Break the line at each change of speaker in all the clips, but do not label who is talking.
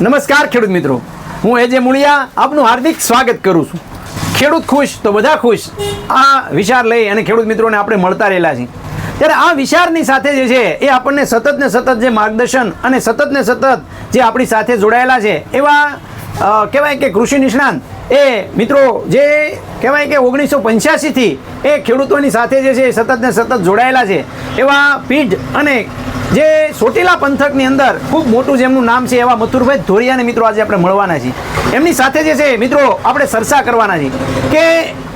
નમસ્કાર ખેડૂત મિત્રો. હું એજે મુળિયા આપનું હાર્દિક સ્વાગત કરું છું. ખેડૂત ખુશ તો બધા ખુશ. આ વિચાર લઈ અને ખેડૂત મિત્રોને આપણે મળતા રહેલા છીએ. ત્યારે આ વિચારની સાથે જે છે એ આપણને સતત ને સતત જે માર્ગદર્શન અને સતત ને સતત જે આપણી સાથે જોડાયેલા છે એવા કહેવાય કે કૃષિ નિષ્ણાંત. એ, મિત્રો, જે કહેવાય કે ઓગણીસો પંચ્યાસીથી એ ખેડૂતોની સાથે જે છે સતત ને સતત જોડાયેલા છે. એવા પીઢ અને જે ચોટીલા પંથકની અંદર ખૂબ મોટું જેમનું નામ છે એવા મથુરભાઈ ધોરિયાને મિત્રો આજે આપણે મળવાના છીએ. એમની સાથે જે છે મિત્રો આપણે ચર્ચા કરવાના છીએ કે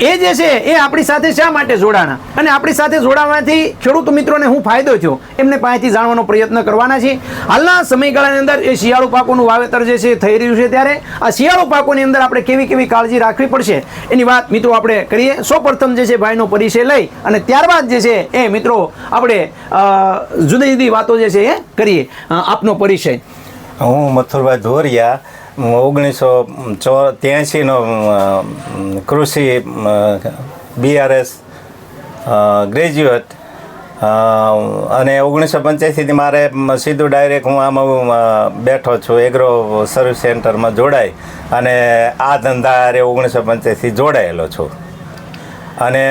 એ જે છે, એ આપણી સાથે શા માટે જોડાણા? અને આપણી સાથે જોડાવાથી ખેડૂત મિત્રોને હું ફાયદો થયો? એમને પાસેથી જાણવાનો પ્રયત્ન કરવાના છે હાલના સમયગાળાની અંદર એ શિયાળુ પાકોનું વાવેતર જે છે, થઈ રહ્યું છે ત્યારે આ શિયાળુ પાકોની અંદર આપણે કેવી કેવી કાળજી રાખવી પડશે? એની વાત મિત્રો આપણે કરીએ. સૌપ્રથમ જે છે, ભાઈનો પરિચય લઈ અને ત્યારબાદ જે છે, એ મિત્રો આપણે જુદી જુદી વાતો જે છે, એ કરીએ. આપનો પરિચય.
હું મથુરભાઈ ધોરિયા ઓગણીસો ચો ત્યાસીનો કૃષિ બીઆરએસ ગ્રેજ્યુએટ અને ઓગણીસો પંચ્યાસીથી મારે સીધું ડાયરેક્ટ હું આમાં બેઠો છું એગ્રો સર્વિસ સેન્ટરમાં જોડાઈ અને આ ધંધા અરે ઓગણીસો પંચ્યાસી જોડાયેલો છું. અને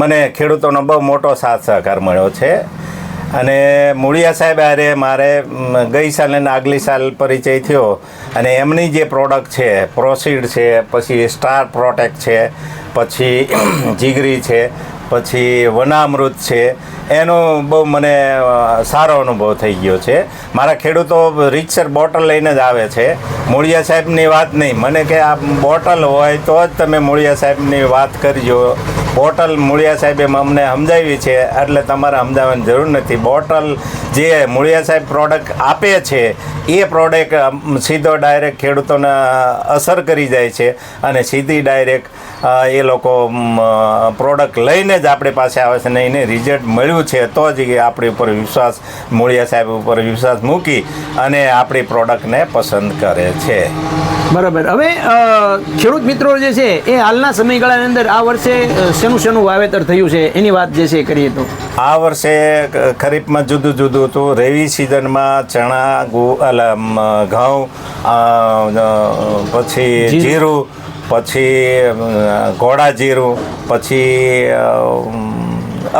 મને ખેડૂતોનો બહુ મોટો સાથ સહકાર મળ્યો છે. અને મૂળિયા સાહેબ આરે મારે ગઈ સાલ અને આગલી સાલ પરિચય થયો. અને એમની જે પ્રોડક્ટ છે પ્રોસીડ છે, પછી સ્ટાર પ્રોટેક્ટ છે, પછી જીગરી છે પછી વનામૃત છે, એનો બહુ મને સારો અનુભવ થઈ ગયો છે. મારા ખેડૂતો રીતસર બોટલ લઈને જ આવે છે. મૂળિયા સાહેબની વાત નહીં, મને કે આ બોટલ હોય તો જ તમે મૂળિયા સાહેબની વાત કરજો. બોટલ મૂળિયા સાહેબે અમને સમજાવી છે, એટલે તમારે સમજાવવાની જરૂર નથી. બોટલ જે મૂળિયા સાહેબ પ્રોડક્ટ આપે છે, એ પ્રોડક્ટ સીધો ડાયરેક્ટ ખેડૂતોને અસર કરી જાય છે અને સીધી ડાયરેક્ટ એ લોકો પ્રોડક્ટ લઈને જ આપણી પાસે આવે છે ને એને રિઝલ્ટ મળ્યું છે તો જ એ આપણી ઉપર વિશ્વાસ મૂળિયા સાહેબ ઉપર વિશ્વાસ મૂકી અને આપણી પ્રોડક્ટને પસંદ કરે છે.
બરાબર. હવે ખેડૂત મિત્રો જે છે એ હાલના સમયગાળાની અંદર આ વર્ષે શેનું શેનું વાવેતર થયું છે? એની વાત જે છે કરીએ તો.
આ વર્ષે ખરીફમાં જુદું જુદું હતું. રેવી સિઝનમાં ચણા ગુ ઘઉં પછી
જીરું.
પછી ઘોડા જીરું પછી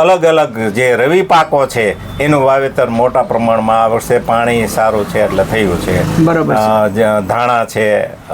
અલગ અલગ જે રવિ પાકો છે એનું વાવેતર મોટા પ્રમાણમાં આ વર્ષે પાણી સારું છે એટલે થયું છે.
બરાબર
ધાણા છે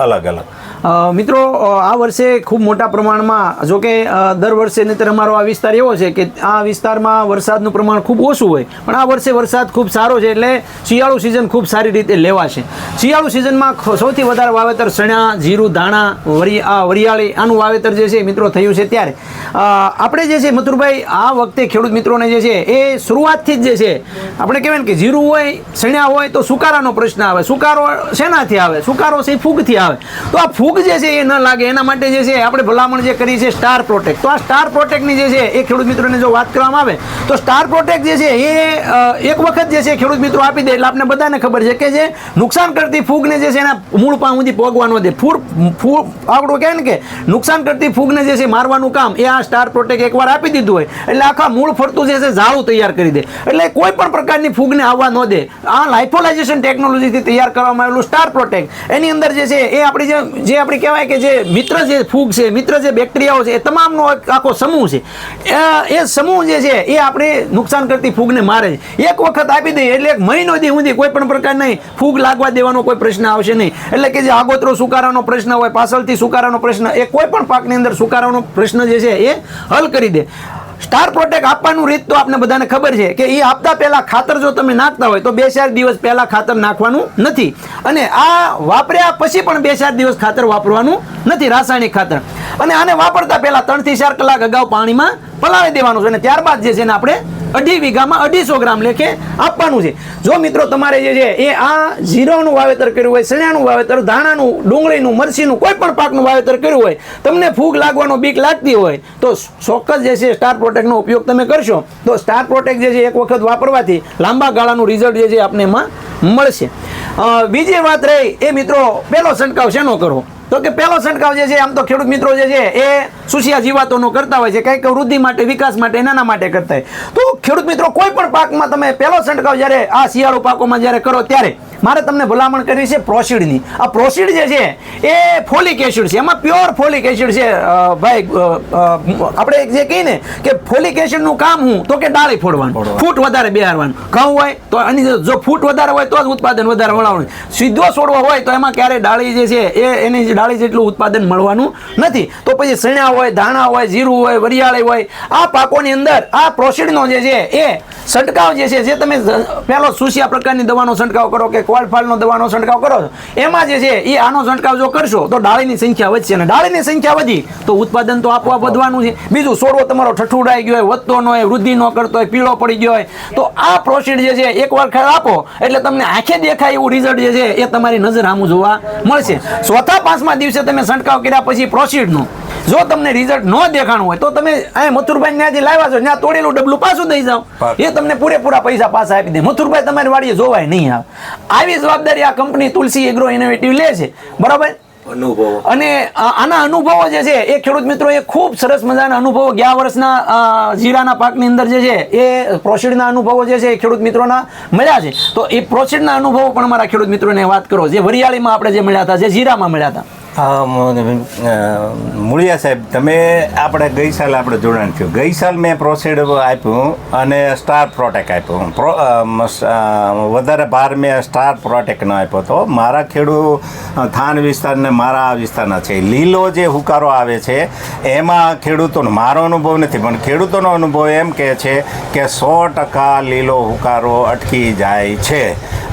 અલગ અલગ.
મિત્રો આ વર્ષે ખૂબ મોટા પ્રમાણમાં, જો કે દર વર્ષે નહીતર અમારો આ વિસ્તાર એવો છે કે આ વિસ્તારમાં વરસાદનું પ્રમાણ ખૂબ ઓછું હોય, પણ આ વર્ષે વરસાદ ખૂબ સારો છે એટલે શિયાળુ સિઝન ખૂબ સારી રીતે લેવાશે. શિયાળુ સિઝનમાં સૌથી વધારે વાવેતર ચણા, જીરું, ધાણા, વરી, આ વરિયાળી, આનું વાવેતર જે છે મિત્રો થયું છે ત્યારે. આપણે જે છે મથુરભાઈ, આ વખતે ખેડૂત મિત્રોને જે છે એ શરૂઆતથી જ જે છે, આપણે કહેવાય કે જીરું હોય, ચણ્યા હોય તો સુકારાનો પ્રશ્ન આવે. સુકારો શેનાથી આવે? સુકારો છે ફૂગથી આવે. તો આ ફૂગ જે છે એ ન લાગે, એના માટે જે છે આપણે ભલામણ જે કરી છે સ્ટાર પ્રોટેક્ટ તો આ સ્ટાર પ્રોટેક્ટની જે છે એ ખેડૂત મિત્રોને જો વાત કરવામાં આવે, તો સ્ટાર પ્રોટેક્ટ જે છે એ એક વખત જે છે ખેડૂત મિત્રો આપી દે એટલે આપણે બધાને ખબર છે કે જે નુકસાન કરતી ફૂગને જે છે એના મૂળ પાન સુધી પોગવા દે. ફૂર ફૂ આપણું કહે ને કે નુકસાન કરતી ફૂગને જે છે મારવાનું કામ, એ આ સ્ટાર પ્રોટેક્ટ એકવાર આપી દીધું હોય, એટલે આખા મૂળ ફરતું જે છે ઝાડું તૈયાર કરી દે. એટલે કોઈ પણ પ્રકારની ફૂગને આવવા ન દે. આ લાઇફોલાઇઝેશન ટેકનોલોજીથી તૈયાર કરવામાં આવેલું સ્ટાર પ્રોટેક્ટ એની અંદર જે છે એ આપણી જે જે આપણી કહેવાય કે જે મિત્ર જે ફૂગ છે, મિત્ર જે બેક્ટેરિયાઓ છે, એ તમામનો એક આખો સમૂહ છે. એ- સમૂહ જે છે, એ આપણે નુકસાન કરતી ફૂગને મારે છે. એક વખત આપી દઈએ, એટલે એક મહિનો દી સુધી કોઈ પણ પ્રકારની ફૂગ લાગવા દેવાનો કોઈ પ્રશ્ન આવશે નહીં. એટલે કે જે આગોતરો સુકારાનો પ્રશ્ન હોય, પાછળથી સુકારાનો પ્રશ્ન, એ કોઈ પણ પાકની અંદર સુકારાનો પ્રશ્ન જે છે, એ હલ કરી દે. સ્ટાર પ્રોટેક આપવાનું રીત તો આપને બધાને ખબર છે કે એ આપતા પહેલાં ખાતર જો તમે નાખતા હોય તો બે ચાર દિવસ પહેલાં ખાતર નાખવાનું નથી. અને આ વાપર્યા પછી પણ બે ચાર દિવસ ખાતર વાપરવાનું નથી, રાસાયણિક ખાતર. અને આને વાપરતા પહેલા ત્રણથી ચાર કલાક અગાઉ પાણીમાં પલાળી દેવાનું છે અને ત્યારબાદ જે છે ને આપણે અઢી વીઘામાં અઢીસો ગ્રામ લેખે આપવાનું છે. જો મિત્રો તમારે જે છે, એ આ જીરાનું વાવેતર કર્યું હોય ચણાનું વાવેતર, ધાણાનું, ડુંગળીનું મરસીનું કોઈ પણ પાકનું વાવેતર કર્યું હોય, તમને ફૂગ લાગવાનો બીક લાગતી હોય, તો ચોક્કસ જે છે સ્ટાર પ્રોટેક્ટનો ઉપયોગ તમે કરશો. તો સ્ટાર પ્રોટેક્ટ જે છે, એક વખત વાપરવાથી લાંબા ગાળાનું રિઝલ્ટ જે છે, આપને એમાં મળશે. બીજી વાત રહી, એ મિત્રો પહેલો છંટકાવ શેનો કરવો? તો કે પહેલો છંટકાવ જે છે, આમ તો ખેડૂત મિત્રો જે છે, એ સુશિયા જીવાતોનો કરતા હોય છે. કંઈક વૃદ્ધિ માટે, વિકાસ માટે એના માટે કરતા હોય. તો ખેડૂત મિત્રો, કોઈ પણ પાકમાં તમે પહેલો છંટકાવ જ્યારે આ શિયાળુ પાકોમાં જ્યારે કરો ત્યારે મારે તમને ભલામણ કરી છે પ્રોસીડની. આ પ્રોસીડ જે છે એ ફોલિક એસિડ છે. એમાં પ્યોર ફોલિક એસિડ છે ભાઈ આપણે જે કહીએ ને કે ફોલિક એસિડનું કામ હું તો કે ડાળી ફોડવાનું. ફૂટ વધારે બેહારવાનું. ઘઉં હોય તો આની જો- ફૂટ વધારે હોય તો જ ઉત્પાદન વધારે મળવાનું. સીધો છોડવો હોય તો એમાં ક્યારે ડાળી જે છે એ એની ડાળી જેટલું ઉત્પાદન મળવાનું નથી. તો પછી સણ્યા હોય ધાણા હોય જીરું હોય વરિયાળી હોય આ પાકોની અંદર આ પ્રોસીડનો જે છે એ છંટકાવ જે છે જે તમે પહેલો સુશિયા પ્રકારની દવાનો છંટકાવ કરો કે કોળફાલનો દવાનો છંટકાવ કરો એમાં જે છે એ આનો છંટકાવ જો કરશો તો ડાળીની સંખ્યા વધશે અને ડાળીની સંખ્યા વધી તો ઉત્પાદન તો આપોઆપ વધવાનું છે. બીજું છોડવો તમારો ઠઠુડાઈ ગયો હોય વધતો ન હોય વૃદ્ધિ ન કરતો હોય પીળો પડી ગયો હોય તો આ પ્રોસીડ જે છે એકવાર આપો એટલે તમને આંખે દેખાય એવું રિઝલ્ટ જે છે એ તમારી નજર સામું જોવા મળશે. ચોથા પાંચમા દિવસે તમે છંટકાવ કર્યા પછી પ્રોસીડનું જો તમને રિઝલ્ટ ન દેખાણું હોય તો તમે અહીંયા મથુરભાઈ ત્યાં જે લાવ્યા છો ત્યાં તોડેલું ડબલું પાછું દઈ જાઓ. એ તમને પૂરેપૂરા પૈસા પાછા આપી દે. મથુરભાઈ તમારી વાડીએ જોવાય નહીં આવે. આવી જવાબદારી આ કંપની તુલસી એગ્રો ઇનોવેટિવ લે છે. બરાબર?
અનુભવો.
અને આના અનુભવો જે છે એ ખેડૂત મિત્રો એ ખૂબ સરસ મજાના અનુભવો ગયા વર્ષના જીરાના પાકની અંદર જે છે એ પ્રોસીડના અનુભવો જે છે એ ખેડૂત મિત્રોના મળ્યા છે. તો એ પ્રોસીડના અનુભવો પણ મારા ખેડૂત મિત્રોને વાત કરો. જે વરિયાળીમાં આપણે જે મળ્યા હતા જે જીરામાં મળ્યા હતા.
મુળિયા સાહેબ, તમે આપણે ગઈ સાલ આપણે જોડાણ થયું. ગઈ સાલ મેં પ્રોસીડ આપ્યું અને સ્ટાર પ્રોટેક આપ્યું. પ્રો વધારે ભાર મેં સ્ટાર પ્રોટેકનો આપ્યો હતો મારા ખેડૂત થાન વિસ્તારને મારા વિસ્તારના છે. લીલો જે હુકારો આવે છે, એમાં ખેડૂતોનો મારો અનુભવ નથી, પણ ખેડૂતોનો અનુભવ એમ કે છે કે સો ટકા લીલો હુકારો અટકી જાય છે.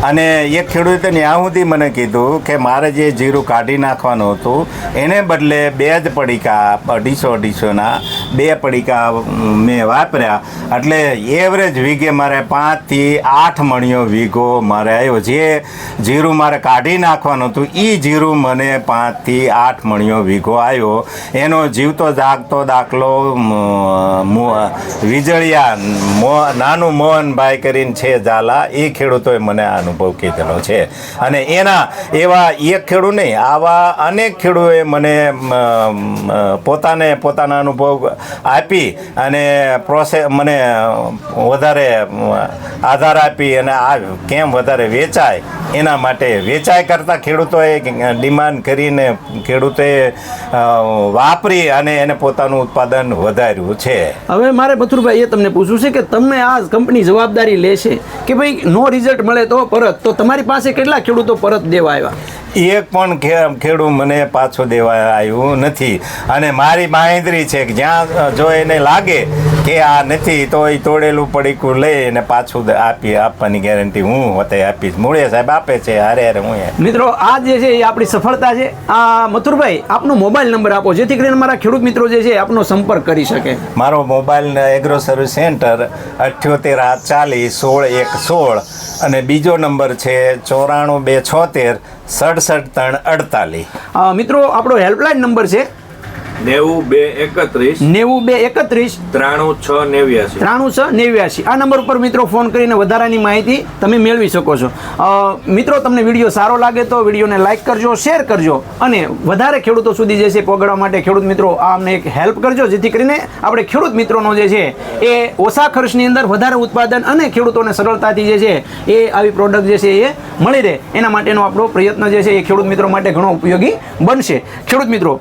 અને એક ખેડૂતે ત્યાં સુધી મને કીધું કે મારે જે જીરું કાઢી નાખવાનું હતું, એને બદલે બે જ પડીકા, અઢીસો અઢીસોના બે પડીકા મેં વાપર્યા. એટલે એવરેજ વીઘે મારે પાંચથી આઠ મણિયો વીઘો મારે આવ્યો. જે જીરું મારે કાઢી નાખવાનું હતું એ જીરું મને પાંચથી આઠ મણિયો વીઘો આવ્યો. એનો જીવતો જાગતો દાખલો વીજળિયા નાનું મોહનભાઈ કરીને છે ઝાલા, એ ખેડૂતોએ મને આ અનુભવ કીધેલો છે. અને એના એવા એક ખેડૂત નહીં, આવા અનેક ખેડૂતોએ મને પોતાને પોતાના અનુભવ આપી અને પ્રોસેસ મને વધારે આધાર આપી અને આ કેમ વધારે વેચાય એના માટે વેચાય કરતાં ખેડૂતોએ ડિમાન્ડ કરીને ખેડૂતોએ વાપરી અને એને પોતાનું ઉત્પાદન વધાર્યું છે.
હવે મારે મથુરભાઈ એ તમને પૂછવું છે કે તમને આ કંપની જવાબદારી લેશે કે ભાઈ નો રિઝલ્ટ મળે તો પરત. તો તમારી પાસે કેટલા ખેડૂતો પરત દેવા આવ્યા?
એક પણ ખેડૂત મને પાછો દેવા આવ્યું નથી. અને મારી બાંહેધરી છે કે જ્યાં જો એને લાગે કે આ નથી તો એ તોડેલું પડીકું લઈ અને પાછું આપી આપવાની ગેરંટી હું હોતે આપીશ. મૂળે સાહેબ આપે છે હારે હારે હું
મિત્રો આ જે છે એ આપણી સફળતા છે. આ મથુરભાઈ આપનો મોબાઈલ નંબર આપો જેથી કરીને મારા ખેડૂત મિત્રો જે છે આપનો સંપર્ક કરી શકે.
મારો મોબાઈલ એગ્રો સર્વિસ સેન્ટર અઠ્યોતેર ચાલીસ સોળ એક સોળ. અને બીજો નંબર છે ચોરાણું બે છોતેર સડસઠ ત્રણ અડતાલીસ.
મિત્રો આપણો હેલ્પલાઇન નંબર છે
નેવું બે એકત્રીસ.
નેવું બે એકત્રીસ.
ત્રાણું છ નેવ્યાસી.
ત્રાણું છ નેવ્યાસી. આ નંબર ઉપર મિત્રો ફોન કરીને વધારાની માહિતી તમે મેળવી શકો છો. મિત્રો તમને વીડિયો સારો લાગે તો વિડીયોને લાઇક કરજો શેર કરજો અને વધારે ખેડૂતો સુધી જે છે પહોંચવા માટે ખેડૂત મિત્રો આ અમને એક હેલ્પ કરજો જેથી કરીને આપણે ખેડૂત મિત્રોનો જે છે એ ઓછા ખર્ચની અંદર વધારે ઉત્પાદન અને ખેડૂતોને સરળતાથી જે છે એ આવી પ્રોડક્ટ જે છે એ મળી રહે. એના માટેનો આપણો પ્રયત્ન જે છે એ ખેડૂત મિત્રો માટે ઘણો ઉપયોગી બનશે. ખેડૂત મિત્રો